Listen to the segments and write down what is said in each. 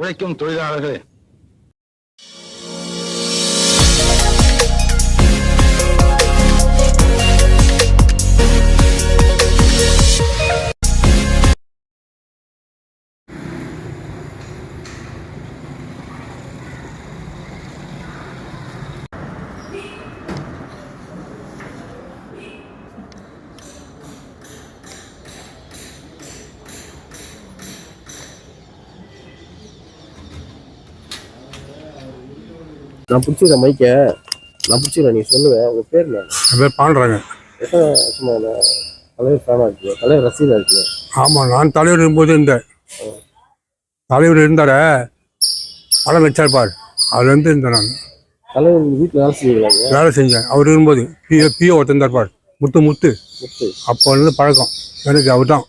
உழைக்கும் தொழிலாளர்களே. நான் பிடிச்சிக்கிறேன் மைக்க. நான் பிடிச்சிக்கிறேன் நீ சொல்லுவேன் உங்க பேர் என்ன? என் பேர் பாண்டுறாங்க நான் தலைவர் ஃபேனா இருக்கீங்க தலைவர் ரசீதா இருக்கீங்க ஆமாம் நான் தலைவர் இருக்கும்போது இருந்தேன். தலைவர் இருந்தார படம் வச்சார் அதுலேருந்து இருந்தேன் நான். தலைவர் வீட்டில் வேலை செய்வீங்களாங்க வேலை செஞ்சேன். அவர் இருக்கும்போது பிஏ பிஏ ஒருத்தர் இருந்தார் பார். முத்து முத்து. முத்து. அப்போ இருந்து பழக்கம். எனக்கு அவர் தான்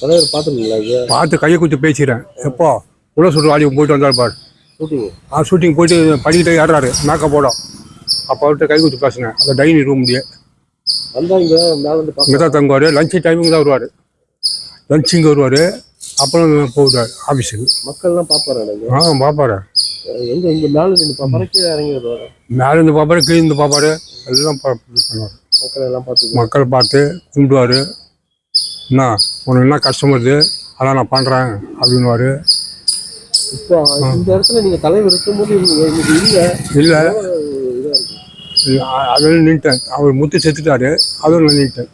தலைவர் பார்த்துருக்கீங்களா பார்த்து கையை குத்தி பேசிக்கிறேன். எப்போ உள்ள சுற்று வாடி போயிட்டு வந்தார் பார். ஆ ஷூட்டிங் போயிட்டு படிக்கிட்டே ஏறாரு மேக்கப் போட. அப்போ அவர்கிட்ட கை குத்தி பேசினேன். அந்த டைனிங் ரூம் முடியே. வந்தா இங்க தான் தங்குவார். லஞ்ச் டைமிங் தான் வருவார். லஞ்ச் இங்கே வருவார். அப்புறம் போயிட்டார் ஆஃபீஸுக்கு மக்கள்லாம் பார்ப்பாரு ஆ பார்ப்பாரு. எங்க இங்க மேல இருந்து பார்ப்பாரு கீழே இறங்கி வருவாரு மேலே இருந்து பார்ப்பாரு கீழே இருந்து பார்ப்பாரு. எல்லாம் பண்ணுவார். மக்கள் எல்லாம் பார்த்துக்குவாங்க மக்களை பார்த்து கும்பிடுவார். என்ன உனக்கு என்ன கஷ்டம் வருது அதான் நான் பண்ணுறேன் அப்படின்னுவாரு. இப்போ இந்த இடத்துல நீங்க தலைவர் இருக்கும்போது இன்னைக்கு இல்ல. இல்லை. அதில் நின்ட்டேன் அவர் முத்து செத்துட்டாரு. அதுவும் நான் நின்ட்டேன்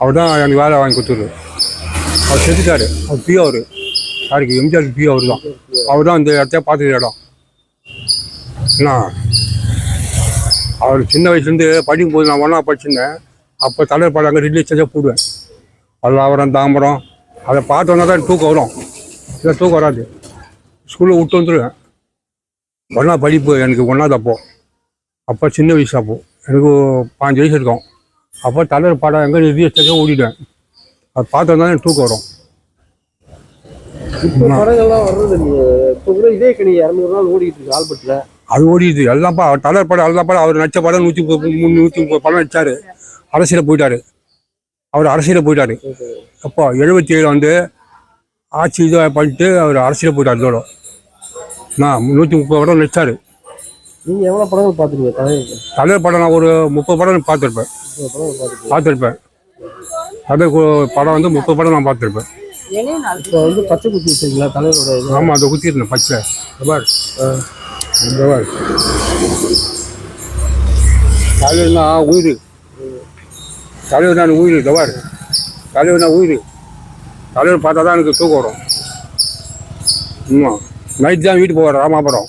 அவர் தான் எனக்கு வேலை வாங்கி கொடுத்துரு. அவர் செத்துட்டாரு. அவர் பிஓ அவர். யாருக்கு எம்ஜிஆர் பிஓ அவர் தான் அவர் தான் இந்த இடத்த பார்த்துக்கிற இடம். என்ன? அவர் சின்ன வயசுலேருந்து படிக்கும் போது நான் ஒன்றா படிச்சிருந்தேன். அப்போ தலைவர் படம் அங்கே ரிலீஸ் செஞ்சால் போடுவேன். பல்லாவரம் தாம்பரம். அதை பார்த்து வந்தால் தான் தூக்கம் வரும். இல்லை தூக்கம் வராது. ஸ்கூலில் விட்டு வந்துடுவேன் ஒன்றா படிப்பு எனக்கு ஒன்றாவது அப்போ. அப்போ சின்ன வயசு அப்போ. எனக்கு பாஞ்சு வயசு இருக்கும். அப்போ தலைவர் படம் எங்கே செஞ்சால் ஓடிடுவேன் அதை பார்த்து வந்தால் எனக்கு தூக்கம் வரும். அது ஓடிடுது எல்லாம் பா தலைவர் படம் எல்லா படம். அவர் நடிச்ச படம் நூற்றி நூற்றி முப்பது படம் நடிச்சாரு. அரசியலில் போயிட்டாரு. அவர் அரசியலில் போயிட்டாரு. அப்போ எழுபத்தி ஏழு வந்து ஆட்சி இதை பண்ணிட்டு அவர் அரசியலில் போயிட்டார் இதோட. நான் நூற்றி முப்பது படம் நடிச்சாரு. நீங்க எவ்வளவு படங்கள் பார்த்துருக்கீங்க? தலைவர் தலைவர் படம் நான் ஒரு முப்பது படம் பார்த்துருப்பேன். பார்த்துருப்பேன். அதே படம் வந்து முப்பது படம் நான் பார்த்துருப்பேன். இப்போ வந்து பச்சை குத்தி வச்சிருக்கீங்களா தலைவரோட ஆமாம் அதை குத்திருந்தேன் பச்சை. பார். பார். தலைவர்னா உயிர். தலைவர் நான் உயிர் தவார் தலைவர் நான் உயிர். தலைவர் பார்த்தா தான் எனக்கு தூக்கம் வரும். ஆமாம் நைட் தான் வீட்டுக்கு போவார் ராமாபுரம்.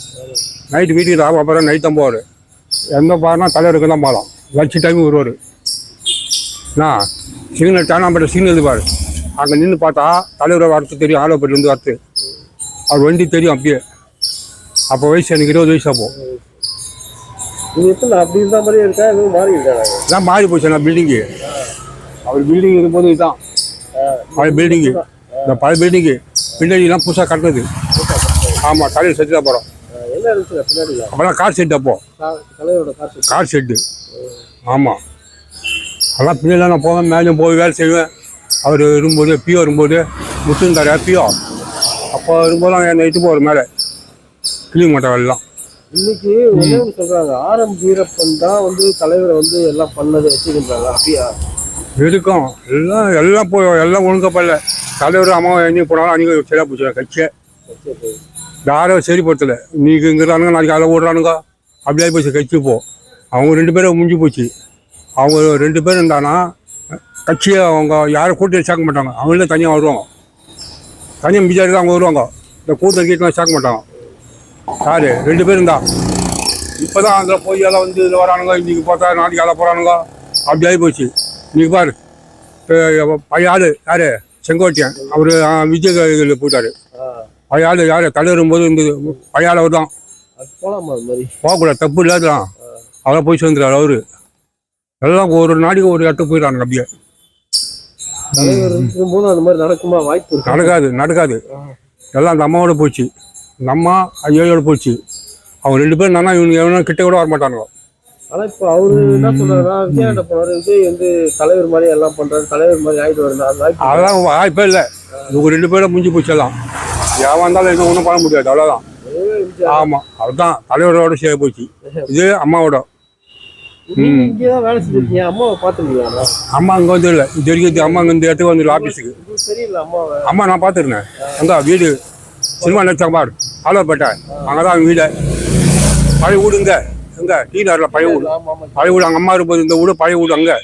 நைட்டு வீட்டுக்கு ராமாபுரம் நைட் தான் போவார். எந்த பாருனா தலைவருக்கு தான் போகலாம் லட்ச டைம் வருவார். நான் சிக்னல் தேனாம்பேட்டை சிக்னல் பாரு. அங்கே நின்று பார்த்தா தலைவர் வரத்து தெரியும் ஆலோப்பேட்டிலேருந்து வரத்து. அவர் வண்டி தெரியும் அப்பயே அப்போ வயசு எனக்கு இருபது வயசு அப்போ அப்படி இருந்த மாதிரியே இருக்கா? எதுவும் மாறி இதான் மாறி போச்சு நான் பில்டிங்கு அவர் பில்டிங் இருக்கும்போது இதுதான். பழைய பில்டிங்கு இந்த பழைய பில்டிங்கு பின்னாடிலாம் புதுசாக கட்டினது. ஆமாம் தலைவர் செட்டு தான் போகிறோம் என்ன இருந்துச்சு பின்னாடி? அப்போலாம் கார் செட் அப்போ. தலைவரோட காசு கார் ஷெட்டு ஆமாம் அதெல்லாம் பின்னாடி நான் போவேன் மேலே போய் வேலை செய்வேன். அவர் இருக்கும்போது பியோ இருக்கும்போது முத்துந்தார் பியோ அப்போ இருக்கும்போது நான் நைட்டு போவார் மேலே. கிளீன் மாட்டேன் வேலைலாம் இன்னைக்கு ஒண்ணே ஒண்ணு சொல்றாங்க. ஆர் எம் வீரப்பன் தான் வந்து தலைவரை வந்து எல்லாம் பண்ணதை வச்சுக்கின்றாங்க அப்படியா? இருக்கும். எல்லாம் எல்லாம் போய் எல்லாம் ஒழுங்கா பண்ணல. தலைவர் அம்மா எங்கேயும் போனாலும் அன்றைக்கி சரியாக போச்சு கட்சியை. சரி. யாரும் சரிப்படுத்தலை. நீங்க இங்கிறானுங்க நாளைக்கு அதை ஓடுறானுங்க. அப்படியே போச்சு கட்சி போ அவங்க ரெண்டு பேரும் முடிஞ்சு போச்சு. அவங்க ரெண்டு பேரும் இருந்தானா கட்சியை அவங்க யாரும் கூட்டணி சேர்க்க மாட்டாங்க. அவங்களே தனியாக வருவாங்க. தனியாக பிஜேபி தான் அவங்க வருவாங்க. இந்த கூட்டணி கீட்டெலாம் சேர்க்க மாட்டாங்க. யார்? ரெண்டு பேரும் தான். இப்போ தான் அதில் போய் எல்லாம் வந்து இதில் வரானுங்க. இன்றைக்கி பார்த்தா நாளைக்கு எல்லாம் போகிறானுங்க அப்படி ஆகி போச்சு. இன்னைக்கு பாரு. இப்போ பழைய ஆள் யார்? செங்கோட்டையன். அவர் விஜய் இதில் போயிட்டார். ஆள் யார் தலைவரும் போது இருந்தது பழைய ஆள் அவர் தான் அது மாதிரி? போகக்கூடாது தப்பு இல்லாதான் அவரை போய் சேர்ந்துறாரு அவரு. எல்லாம் ஒரு நாளைக்கு ஒரு இடத்துக்கு போயிடறாங்க அப்படியே இருக்கும்போது அந்த மாதிரி நடக்குமா? வாய்ப்பு நடக்காது நடக்காது. எல்லாம் அந்த அம்மாவோட போச்சு. இந்த அம்மா ஐயோட போச்சு. அவங்க ரெண்டு பேரும் நானா இவங்க எவனா கிட்ட கூட வர மாட்டானுங்க ஆனா இப்ப அவரு என்ன சொல்றாருன்னா போனாரு விஜய் வந்து தலைவர் மாதிரி எல்லாம் பண்றாரு. தலைவர் மாதிரி ஆயிட்டு வருது. அதெல்லாம் வாய்ப்பே இல்லை. இவங்க ரெண்டு பேரும் முடிஞ்சு போச்சு எல்லாம். எவன் வந்தாலும் இன்னும் ஒன்றும் பண்ண முடியாது அவ்வளோதான் ஆமாம் அதுதான் தலைவரோட சேர போச்சு. இது அம்மாவோட. அம்மா அங்கே வந்து இல்லை. இது வரைக்கும் அம்மா அங்கே இந்த இடத்துக்கு வந்து ஆஃபீஸுக்கு அம்மா நான் பார்த்துருந்தேன் அங்கே வீடு சினிமா பாரு ஆலோப்பேட்டை அங்கே தான் வீடு. பழைய வீடு இங்கே. எங்கே டீ நகரில் பழைய வீடு பழைய வீடு அங்கே அம்மா இருப்பது இந்த வீடு பழைய வீடு அங்கே.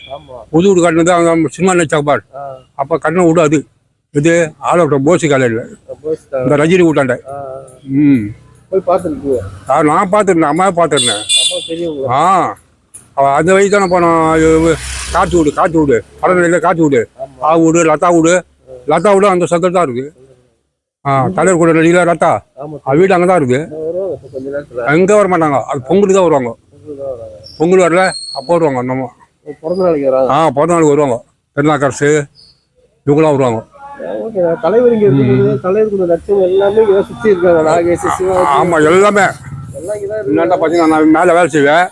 புது வீடு கட்டினது அங்கே சினிமா ஆ, அப்போ கட்டின வீடு அது இது ஆலோப்பேட்டை போசி காலையில். இந்த ரஜினி வீட்டாண்ட ஆ, ம். போய் பாத்துருக்கீங்க ஆ, நான் பார்த்துருந்தேன் அம்மாவே பார்த்துருந்தேன். அம்மா தெரியுங்களா ஆ அவ அந்த வயசு தானே போனோம் காற்று வீடு காற்று வீடு. படநிலையில் காற்று வீடு. ஆ வீடு லதா வீடு. லதா வீடு அந்த சத்தம் தான் இருக்குது ஆ தலைவர் கூட நடிகல லதா. அவ வீடு அங்கே தான் இருக்குது நேரத்துல. அங்கே வர மாட்டாங்க. அது பொங்கலுக்கு தான் வருவாங்க. பொங்கல் வரல அப்போ வருவாங்க வராங்க. ஆ பிறந்த நாளுக்கு வருவாங்க. பெருநாக்கரசு இவங்களாம் வருவாங்க. ஓகே தலைவர் இங்க கூட நட்சம் எல்லாமே இங்க சுத்தி இருக்காங்க நாகேஷ் ஆமாம் எல்லாமே. என்னட்டா பார்த்தீங்கன்னா நான் மேலே வேலை செய்வேன்.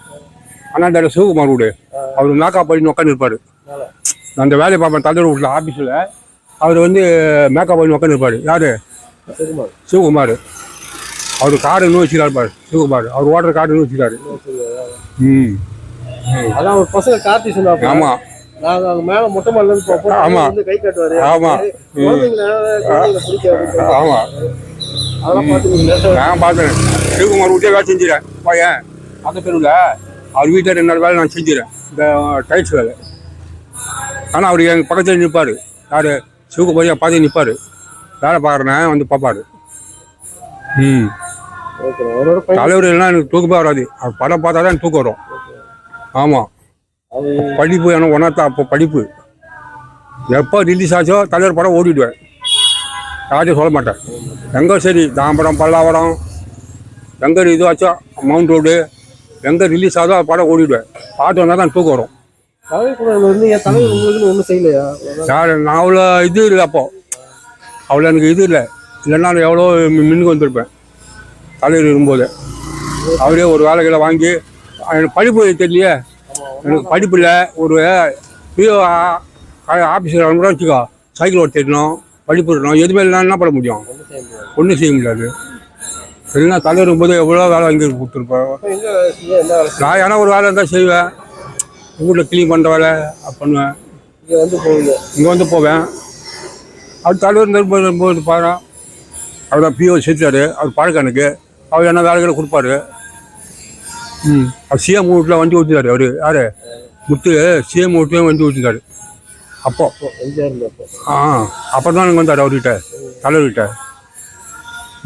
அண்ணாண்ட சிவகுமார் வீடு. அவர் நாக்கா பண்ணி உட்காந்து இருப்பார். மேல. நான் அந்த வேலையை பார்ப்பேன் தலைவர் வீட்டில் ஆஃபீஸில் அவர் வந்து மேக்கப் பண்ணி உட்காந்து இருப்பார். யார்? சிவகுமார். அவர் கார்டு இன்னும் வச்சுக்கிறாரு பாரு சிவகுமார். அவர் ஓடுற கார்டு இன்னும் வச்சுக்கிறாரு ம். அதான் ஒரு பசங்க கார்த்தி சொன்னாப்ப ஆமாம் நாங்க அங்க மேல மொட்டை மாடல இருந்து பார்ப்போம் கை காட்டுவாரு. ஆமாம் அதெல்லாம் பாத்துக்கீங்க. நான் பார்த்தேன் சிவகுமார் வீட்டே வேலை செஞ்சுறேன் பையன் பக்கத்து தெருவில் அவர் வீட்டில் ரெண்டு நாள் வேலை நான் செஞ்சுறேன் இந்த டைல்ஸ் வேலை. ஆனால் அவர் எங்கள் பக்கத்தில் நிற்பார் யார்? சிவகுமாரியா பார்த்து நிற்பார் வேலை பார்க்குறேன் வந்து பார்ப்பாரு. ம். தலைவர் எல்லாம் எனக்கு தூக்கமே வராது. அவர் படம் பார்த்தா தான் எனக்கு தூக்கம் வரும். ஆமாம் படிப்பு எனக்கு ஒன்றா அப்போ படிப்பு. எப்போ ரிலீஸ் ஆச்சோ தலைவர் படம் ஓடிடுவேன். யாரையும் சொல்ல மாட்டேன். எங்கே சரி தாம்பரம் பல்லாவரம் எங்கே இது ஆச்சோ மவுண்ட் ரோடு எங்கே ரிலீஸ் ஆகுதோ அது படம் ஓடிடுவேன். பாட்டு வந்தால் தான் தூக்கம் வரும். யார் நான் அவ்வளோ இது இல்லை அப்போ. அவ்வளோ எனக்கு இது இல்லை. இல்லைன்னா எவ்வளோ மின்னுக்கு வந்திருப்பேன். தலைவர் இருக்கும்போது. அவரே ஒரு வேலைகளை வாங்கி எனக்கு படிப்பு தெரியலையே. எனக்கு படிப்பு இல்லை ஒரு பிஓ ஆஃபீஸில் கூட வச்சுக்கோ. சைக்கிள் ஓட்ட தெரியணும் படிப்பு இருக்கணும் எதுவுமே இல்லைன்னா என்ன பண்ண முடியும்? ஒன்றும் செய்ய முடியாது. இல்லைன்னா தலைவர் இருக்கும்போது எவ்வளோ வேலை வாங்கி கொடுத்துருப்பேன் நான் ஏன்னா ஒரு வேலை இருந்தால் செய்வேன். வீட்டில் க்ளீன் பண்ணுற வேலை பண்ணுவேன். இங்க வந்து போவீங்க. இங்கே வந்து போவேன். அவர் தலைவர் நெருப்பு போது பாரு. அவர் தான் பிஓ சேர்த்தாரு அவர் பழக்கம் எனக்கு அவர் என்ன வேலைகளை கொடுப்பாரு. சிஎம் வீட்டில் வண்டி ஓட்டினாரு அவர் யார்? முத்து சிஎம் வீட்லேயும் வண்டி ஓட்டினாரு அப்போ. ஆ அப்போ தான் எனக்கு வந்தார் அவர்கிட்ட. தலைவர்கிட்ட.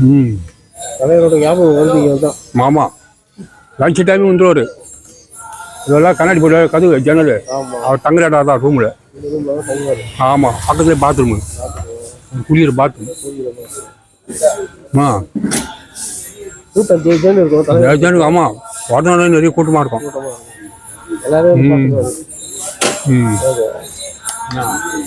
ம். தலைவரோட ஞாபகம் இங்க தான் மாமா. லஞ்ச் டைம் வந்துருவார். இதெல்லாம் கண்ணாடி போட்டு கதவு ஜன்னல். அவர் தங்குற இடம் தான் ரூமில் ஆமாம் பக்கத்துலேயே பாத்ரூமு குளிக்கிற பாத்ரூம் ஆ. ஆமாம் உடனே நிறைய கூட்டமாக இருக்கும். எல்லாரும் ம். ஓகே.